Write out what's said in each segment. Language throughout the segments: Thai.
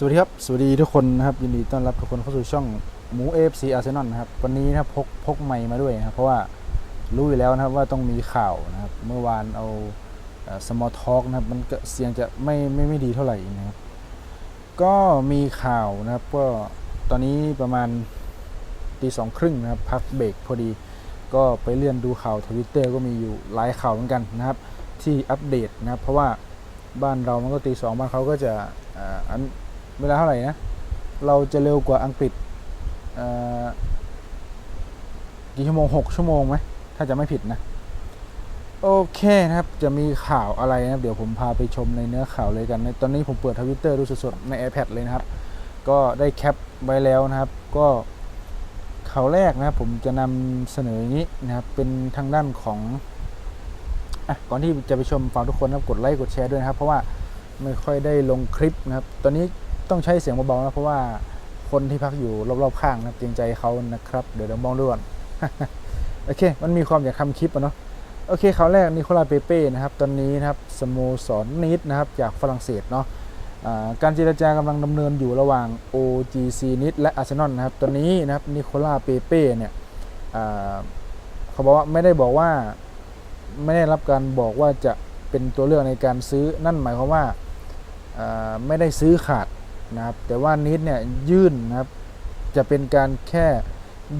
สวัสดีครับ สวัสดีทุกคนนะครับ ยินดีต้อนรับทุกคนเข้าสู่ช่องหมูเอฟซีอาร์เซนอลนะครับ วันนี้นะพกพกไมค์มาด้วยนะครับ เพราะว่ารู้อยู่แล้วนะครับว่าต้องมีข่าวนะครับ เมื่อวานเอาสมอลท็อกนะครับ มันเสียงจะไม่ไม่ไม่ดีเท่าไหร่นะครับ ก็มีข่าวนะครับ ก็ตอนนี้ประมาณตีสองครึ่งนะครับ พักเบรกพอดี ก็ไปเลื่อนดูข่าวทวิตเตอร์ก็มีอยู่หลายข่าวเหมือนกันนะครับ ที่อัปเดตนะครับ เพราะว่าบ้านเรามันก็ตีสองบ้านเขาก็จะอัน เวลาเท่าไหร่นะ เราจะเร็วกว่าอังกฤษกี่ชั่วโมงหกชั่วโมงไหม ถ้าจะไม่ผิดนะ โอเคนะครับ จะมีข่าวอะไรนะเดี๋ยวผมพาไปชมในเนื้อข่าวเลยกันในตอนนี้ผมเปิดทวิตเตอร์ดูสดๆ ใน iPad เลยนะครับ ก็ได้แคปไว้แล้วนะครับ ก็ข่าวแรกนะครับ ผมจะนำเสนออย่างนี้นะครับ เป็นทางด้านของอะก่อนที่จะไปชมฝากทุกคนนะกดไลค์กดแชร์ด้วยนะครับ เพราะว่าไม่ค่อยได้ลงคลิปนะครับ ตอนนี้ ต้องใช้เสียงเบาๆนะเพราะว่าคนที่พักอยู่รอบๆข้างนะครับเกรงใจเขานะครับ เดี๋ยวเดี๋ยวมองด้วยก่อนโอเค มันมีความอยากทำคลิปอะเนาะโอเคคราวแรกนิโคลาเปเป้นะครับ ตอนนี้นะครับสโมสรนิดนะครับจากฝรั่งเศสเนาะการเจรจากำลังดำเนินอยู่ระหว่าง OGC นิดและอาร์เซนอลนะครับ ตอนนี้นะครับนิโคลาเปเป้เนี่ยเขาบอกว่าไม่ได้บอกว่าไม่ได้รับการบอกว่าจะเป็นตัวเลือกในการซื้อนั่นหมายความว่าไม่ได้ซื้อขาด นะครับ แต่ว่านิดเนี่ยยื่นนะครับ จะเป็นการแค่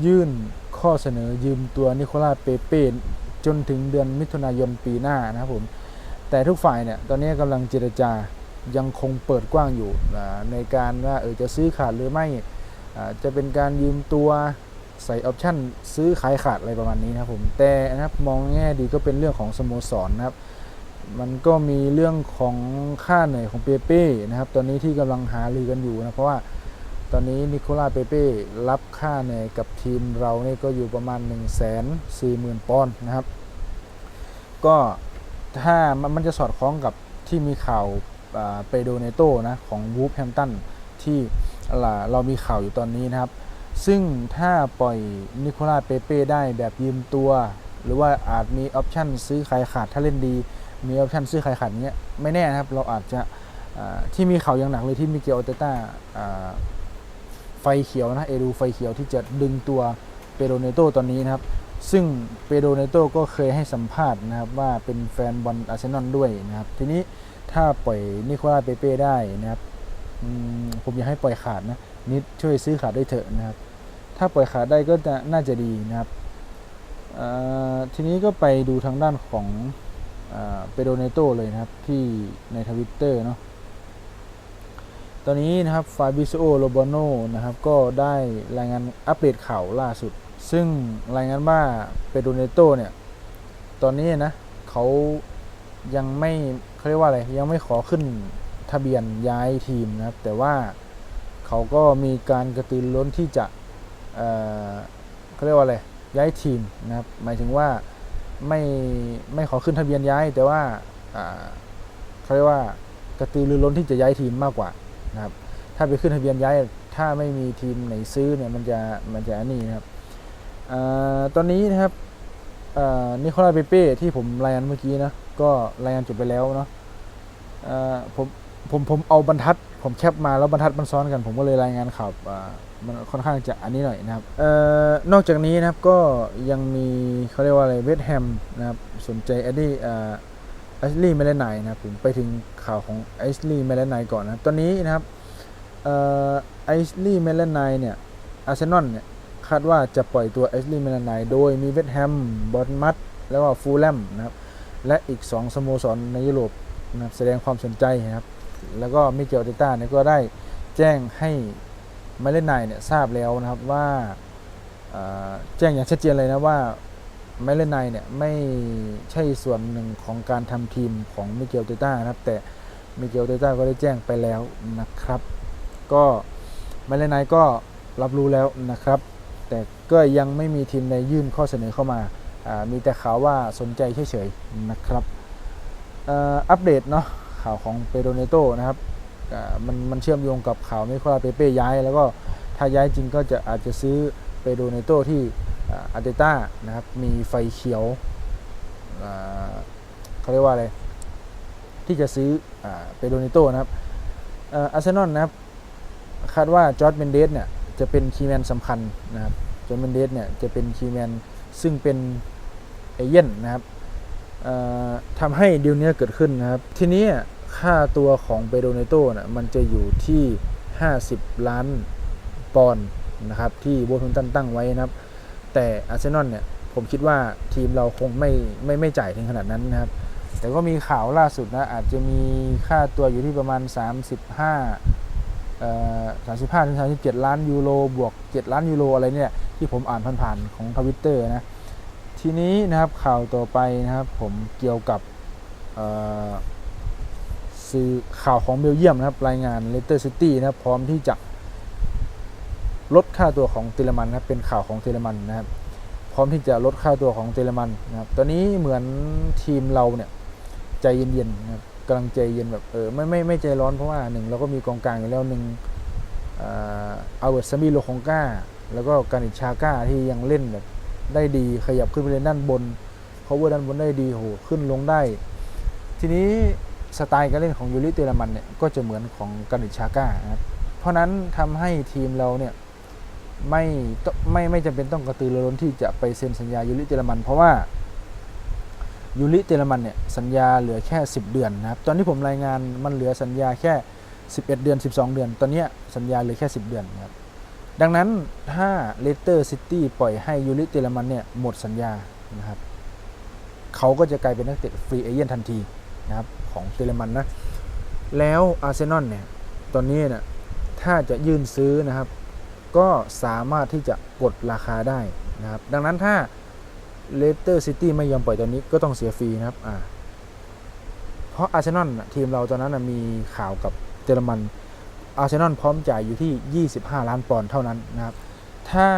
ยื่นข้อเสนอยืมตัวนิโคลาเปเป้จนถึงเดือนมิถุนายนปีหน้านะครับผมแต่ทุกฝ่ายเนี่ยตอนนี้กำลังเจรจายังคงเปิดกว้างอยู่ในการว่าเออจะซื้อขาดหรือไม่จะเป็นการยืมตัวใส่ออปชั่นซื้อขายขาดอะไรประมาณนี้นะครับผมแต่นะครับมองแง่ดีก็เป็นเรื่องของสโมสรนะครับ มันก็มีเรื่องของค่าเหนื่อยของเปเป้นะครับ ตอนนี้ที่กำลังหารือกันอยู่นะเพราะว่าตอนนี้นิโคลาเปเป้รับค่าเหนื่อยกับทีมเราเนี่ยก็อยู่ประมาณ 1 4 0 0 0 0ปอนด์นะครับ ก็ถ้ามันจะสอดคล้องกับที่มีข่าวเปโดเนโตนะของวูฟแฮมตันที่อ่าเรามีข่าวอยู่ตอนนี้นะครับ ซึ่งถ้าปล่อยนิโคลาเปเป้ได้แบบยืมตัว หรือว่าอาจมีออปชั่นซื้อขายขาดถ้าเล่นดี มีออปชันซื้อขายขันเงี้ยไม่แน่นะครับ เราอาจจะที่มีข่าวอย่างหนักเลยที่มิเกลอเตต้าไฟเขียวนะเอดูไฟเขียวที่จะดึงตัวเปโดเนโตตอนนี้นะครับ ซึ่งเปโดเนโตก็เคยให้สัมภาษณ์นะครับว่าเป็นแฟนบอลอาร์เซนอลด้วยนะครับ ทีนี้ถ้าปล่อยนิโคลาเปเป้ได้นะครับมผมอยากให้ปล่อยขาดนะนิดช่วยซื้อขาดได้เถอะนะครับ ถ้าปล่อยขาดได้ก็จะน่าจะดีนะครับทีนี้ก็ไปดูทางด้านของ เปโดเนโตเลยนะครับ ที่ในทวิตเตอร์เนาะตอนนี้นะครับฟาบิโซโรบโนนะครับ ก็ได้รายงานอัปเดตข่าวล่าสุด ซึ่งรายงานว่าเปโดเนโตเนี่ย ตอนนี้นะเขายังไม่เขาเรียกว่าอะไร ยังไม่ขอขึ้นทะเบียนย้ายทีมนะครับ แต่ว่าเขาก็มีการกระตือร้นที่จะเเขาเรียกว่าอะไรย้ายทีมนะครับ หมายถึงว่า ไม่ไม่ขอขึ้นทะเบียนย้าย แต่ว่าเขาเรียกว่ากระตือรือร้นที่จะย้ายทีมมากกว่านะครับ ถ้าไปขึ้นทะเบียนย้าย ถ้าไม่มีทีมไหนซื้อเนี่ยมันจะมันจะอันนี้นะครับอตอนนี้นะครับนิโคลาเปเป้ที่ผมรายงานเมื่อกี้นะก็รายงานจบไปแล้วเนาะผม ผมผมเอาบรรทัด ผมแคปมาแล้วบรรทัดมันซ้อนกัน ผมก็เลยรายงานข่าวมันค่อนข้างจะอันนี้หน่อยนะครับเอ่อนอกจากนี้นะครับก็ยังมีเขาเรียกว่าอะไรเวสแฮมนะครับสนใจแอดดี้อ่าไอซ์ลีย์เมลนายนะครับผมไปถึงข่าวของไอซ์ลีย์เมลนายก่อนนะครับตอนนี้นะครับเอ่อไอซ์ลีย์เมลนายเนี่ยอาร์เซนอลเนี่ยคาดว่าจะปล่อยตัวไอซ์ลีย์เมลนายโดยมีเวสแฮมบอร์นมัดแล้วก็ฟูลแลมนะครับและอีก 2 สโมสรในยุโรปนะครับแสดงความสนใจนะครับ แล้วก็มิเกลเตต้าเนี่ยก็ได้แจ้งให้มาเลนไนเนี่ยทราบแล้วนะครับว่าแจ้งอย่างชัดเจนเลยนะว่ามาเลนไนเนี่ยไม่ใช่ส่วนหนึ่งของการทำทีมของมิเกลเตต้านะครับ แต่มิเกลเตต้าก็ได้แจ้งไปแล้วนะครับ ก็มาเลนไนก็รับรู้แล้วนะครับ แต่ก็ยังไม่มีทีมใดยื่นข้อเสนอเข้ามาามีแต่ข่าวว่าสนใจเฉยๆนะครับอัปเดตเนาะ ข่าวของเปโดเนโตนะครับมันมันเชื่อมโยงกับข่าวนิโคลาเปเป้ย้าย แล้วก็ถ้าย้ายจริงก็จะอาจจะซื้อเปโดเนโตที่อาร์เตต้านะครับมีไฟเขียวเขาเรียกว่าอะไร ที่จะซื้อเปโดเนโตนะครับอาร์เซนอลนะครับคาดว่าจอร์ดเมนเดสเนี่ยจะเป็นคีย์แมนสำคัญนะครับจอร์ดเมนเดสเนี่ยจะเป็นคีย์แมนซึ่งเป็นเอเย่นนะครับทำให้ดีลเนี้ยเกิดขึ้นนะครับ ทีนี้ ค่าตัวของเปโดเนโตน่ะมันจะอยู่ที่ 50 ล้านปอนด์นะครับ ที่โบทันตันตั้งไว้นะครับ แต่อาร์เซนอลเนี่ย ผมคิดว่าทีมเราคงไม่ไม่ไม่จ่ายถึงขนาดนั้นนะครับ แต่ก็มีข่าวล่าสุดนะ อาจจะมีค่าตัวอยู่ที่ประมาณ 35เอ่อ35ถึง37 ล้านยูโรบวก 7 ล้านยูโรอะไรเนี่ย ที่ผมอ่านผ่านๆของทวิตเตอร์นะ ทีนี้นะครับข่าวต่อไปนะครับ ผมเกี่ยวกับเอ่อ สื่อข่าวของเบลเยียมนะครับ รายงานเลสเตอร์ซิตี้นะครับพร้อมที่จะลดค่าตัวของเตเลมันนะครับเป็นข่าวของเตเลมันนะครับ พร้อมที่จะลดค่าตัวของเตเลมันนะครับตอนนี้เหมือนทีมเราเนี่ยใจเย็นๆนะครับกำลังใจเย็นแบบเออไม่ไม่ไม่ใจร้อนเพราะว่าหนึ่งเราก็มีกองกลางอยู่แล้วหนึ่งเอาเวิร์ดซามิโลคงกาแล้วก็การิชาก้าที่ยังเล่นแบบได้ดีขยับขึ้นไปเล่นด้านบน cover ด้านบนได้ดีโหขึ้นลงได้ ทีนี้ สไตล์การเล่นของยูริเตเลมันเนี่ยก็จะเหมือนของกานิชาก้านะครับเพราะนั้นทำให้ทีมเราเนี่ยไม่ไม่ไม่จำเป็นต้องกระตือรือร้นที่จะไปเซ็นสัญญายูริเตเลมัน เพราะว่ายูริเตเลมันเนี่ยสัญญาเหลือแค่ 10 เดือนนะครับตอนที่ผมรายงานมันเหลือสัญญาแค่ 11 เดือน 12 เดือน ตอนนี้สัญญาเหลือแค่ 10 เดือนนะครับดังนั้นถ้าเลสเตอร์ซิตี้ปล่อยให้ยูริเตเลมันเนี่ยหมดสัญญานะครับเขาก็จะกลายเป็นนักเตะฟรีเอเย่นทันที นะครับของเตเลมันนะ แล้วอาร์เซนอลเนี่ย ตอนนี้เนี่ยถ้าจะยื่นซื้อนะครับ ก็สามารถที่จะกดราคาได้นะครับ ดังนั้นถ้าเลสเตอร์ซิตี้ไม่ยอมปล่อยตอนนี้ก็ต้องเสียฟรีนะครับอ่าเพราะอาร์เซนอลทีมเราตอนนั้นมีข่าวกับเตเลมันอาร์เซนอลพร้อมจ่ายอยู่ที่ 25 ล้านปอนด์เท่านั้นนะครับ ถ้า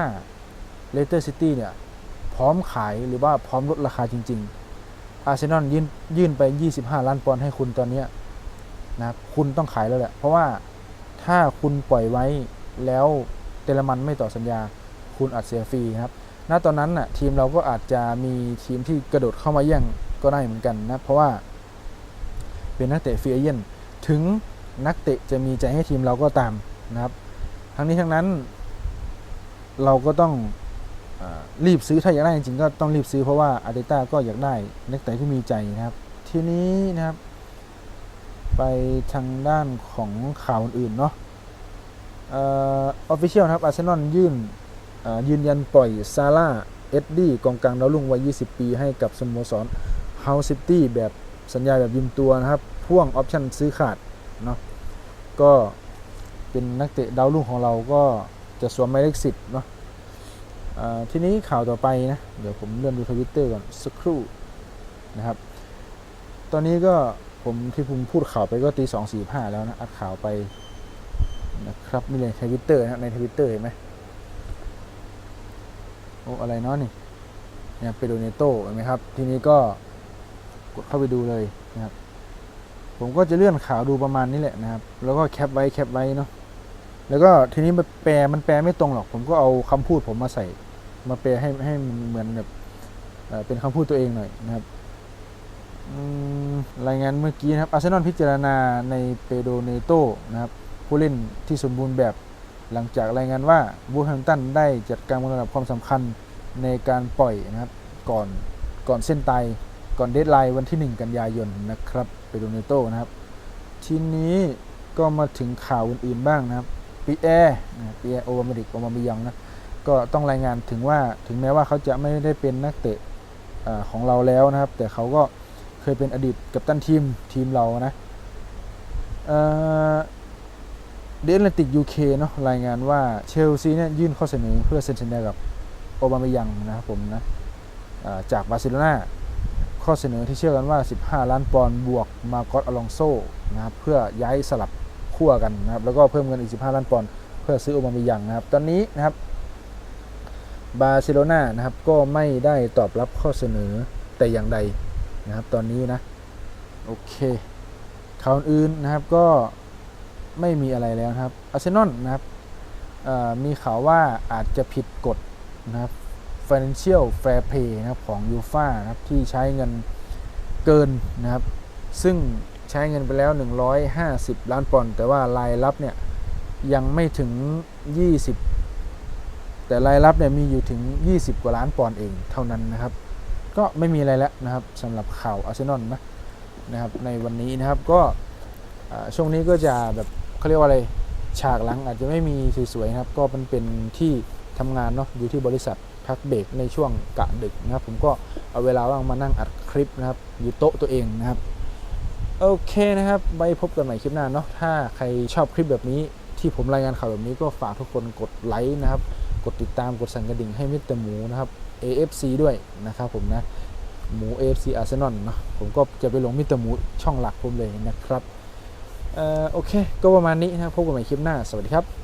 เลสเตอร์ซิตี้เนี่ย พร้อมขายหรือว่าพร้อมลดราคาจริง ๆ อาร์เซนอลยื่นยื่นไป 25 ล้านปอนด์ให้คุณตอนนี้นะครับคุณต้องขายแล้วแหละ เพราะว่าถ้าคุณปล่อยไว้แล้วเตเลมันไม่ต่อสัญญา คุณอาจเสียฟรีนะครับณตอนนั้นน่ะทีมเราก็อาจจะมีทีมที่กระโดดเข้ามาแย่งก็ได้เหมือนกันนะ เพราะว่าเป็นนักเตะฟรีเอเย่นถึงนักเตะจะมีใจให้ทีมเราก็ตามนะครับ ทั้งนี้ทั้งนั้นเราก็ต้อง รีบซื้อถ้าอยากได้จริงๆก็ต้องรีบซื้อเพราะว่าอาร์เตต้าก็อยากได้นักเตะที่มีใจนะครับ ทีนี้นะครับ ไปทางด้านของข่าวอื่นเนาะออฟฟิเชียลนะครับอาร์เซนอลยื่นยืนยันปล่อยซาร่าเอ็ดดี้กองกลางดาวรุ่งวัย 20 ปี ให้กับสโมสรเฮาซิตี้แบบสัญญาแบบยืมตัวนะครับ พ่วงออปชั่นซื้อขาดเนาะก็เป็นนักเตะดาวรุ่งของเราก็จะสวมหมายเลขสิบเนาะ ทีนี้ข่าวต่อไปนะ เดี๋ยวผมเลื่อนดูทวิตเตอร์ก่อนสักครู่นะครับ ตอนนี้ก็ผมที่ผมพูดข่าวไปก็ตีสองสี่ห้าแล้วนะ อัดข่าวไปนะครับนี่เลยทวิตเตอร์นะในทวิตเตอร์เห็นไหมโอ้อะไรเนาะนี่เนี่ยเปโดเนโตเห็นไหมครับ ทีนี้ก็กดเข้าไปดูเลยนะครับ ผมก็จะเลื่อนข่าวดูประมาณนี้แหละนะครับ แล้วก็แคปไว้แคปไว้เนาะแล้วก็ทีนี้มันแปลมันแปลไม่ตรงหรอก ผมก็เอาคำพูดผมมาใส่ มาแปลให้ให้เหมือนแบบเป็นคำพูดตัวเองหน่อยนะครับรายงานเมื่อกี้นะครับอาร์เซนอลพิจารณาในเปโดเนโตนะครับผู้เล่นที่สมบูรณ์แบบหลังจากรายงานว่าบูแฮมตันได้จัดการลำดับความสำคัญในการปล่อยนะครับก่อนก่อนเส้นตายก่อนเดทไลน์วันที่ 1 กันยายนนะครับเปโดเนโตนะครับทีนี้ก็มาถึงข่าวอื่นๆบ้างนะครับปีแอร์ปีแอร์โอมาดิกโอมามิยังนะ ก็ต้องรายงานถึงว่าถึงแม้ว่าเขาจะไม่ได้เป็นนักเตะของเราแล้วนะครับ แต่เขาก็เคยเป็นอดีตกัปตันทีมทีมเรานะเดนแลติกยูเคเนาะรายงานว่าเชลซีเนี่ยยื่นข้อเสนอเพื่อเซ็นสัญญากับโอบามิยังนะครับผมนะจากบาร์เซโลนาข้อเสนอที่เชื่อกันว่า 15 ล้านปอนด์บวกมาโกอตอลองโซนะครับเพื่อย้ายสลับขั้วกันนะครับแล้วก็เพิ่มเงินอีก 15 ล้านปอนด์เพื่อซื้อโอบามิยังนะครับ ตอนนี้นะครับ บาร์เซโลนานะครับก็ไม่ได้ตอบรับข้อเสนอแต่อย่างใดนะครับตอนนี้นะ โอเคข่าวอื่นนะครับก็ไม่มีอะไรแล้วครับอาร์เซนอลนะครับมีข่าวว่าอาจจะผิดกฎนะครับ Financial Fair Play นะครับของยูฟานะครับที่ใช้เงินเกินนะครับ ซึ่งใช้เงินไปแล้ว 150 ล้านปอนด์แต่ว่ารายรับเนี่ยยังไม่ถึง 20 แต่รายรับเนี่ยมีอยู่ถึง 20 กว่าล้านปอนด์เองเท่านั้นนะครับ ก็ไม่มีอะไรแล้วนะครับสำหรับข่าวอาร์เซนอลนะนะครับในวันนี้นะครับก็ช่วงนี้ก็จะแบบเขาเรียกว่าอะไรฉากหลังอาจจะไม่มีสวยๆนะครับ ก็มันเป็นที่ทำงานเนาะอยู่ที่บริษัทพักเบรกในช่วงกะดึกนะครับ ผมก็เอาเวลาว่างมานั่งอัดคลิปนะครับ อยู่โต๊ะตัวเองนะครับ โอเคนะครับไว้พบกันใหม่คลิปหน้าเนาะถ้าใครชอบคลิปแบบนี้ที่ผมรายงานข่าวแบบนี้ก็ฝากทุกคนกดไลค์นะครับ กดติดตามกดสั่นกระดิ่งให้มิสเตอร์หมูนะครับ AFC ด้วยนะครับผมนะหมู AFC Arsenal เนาะผมก็จะไปลงมิสเตอร์หมูช่องหลักผมเลยนะครับเอ่อโอเค ก็ประมาณนี้นะพบกันใหม่คลิปหน้า สวัสดีครับ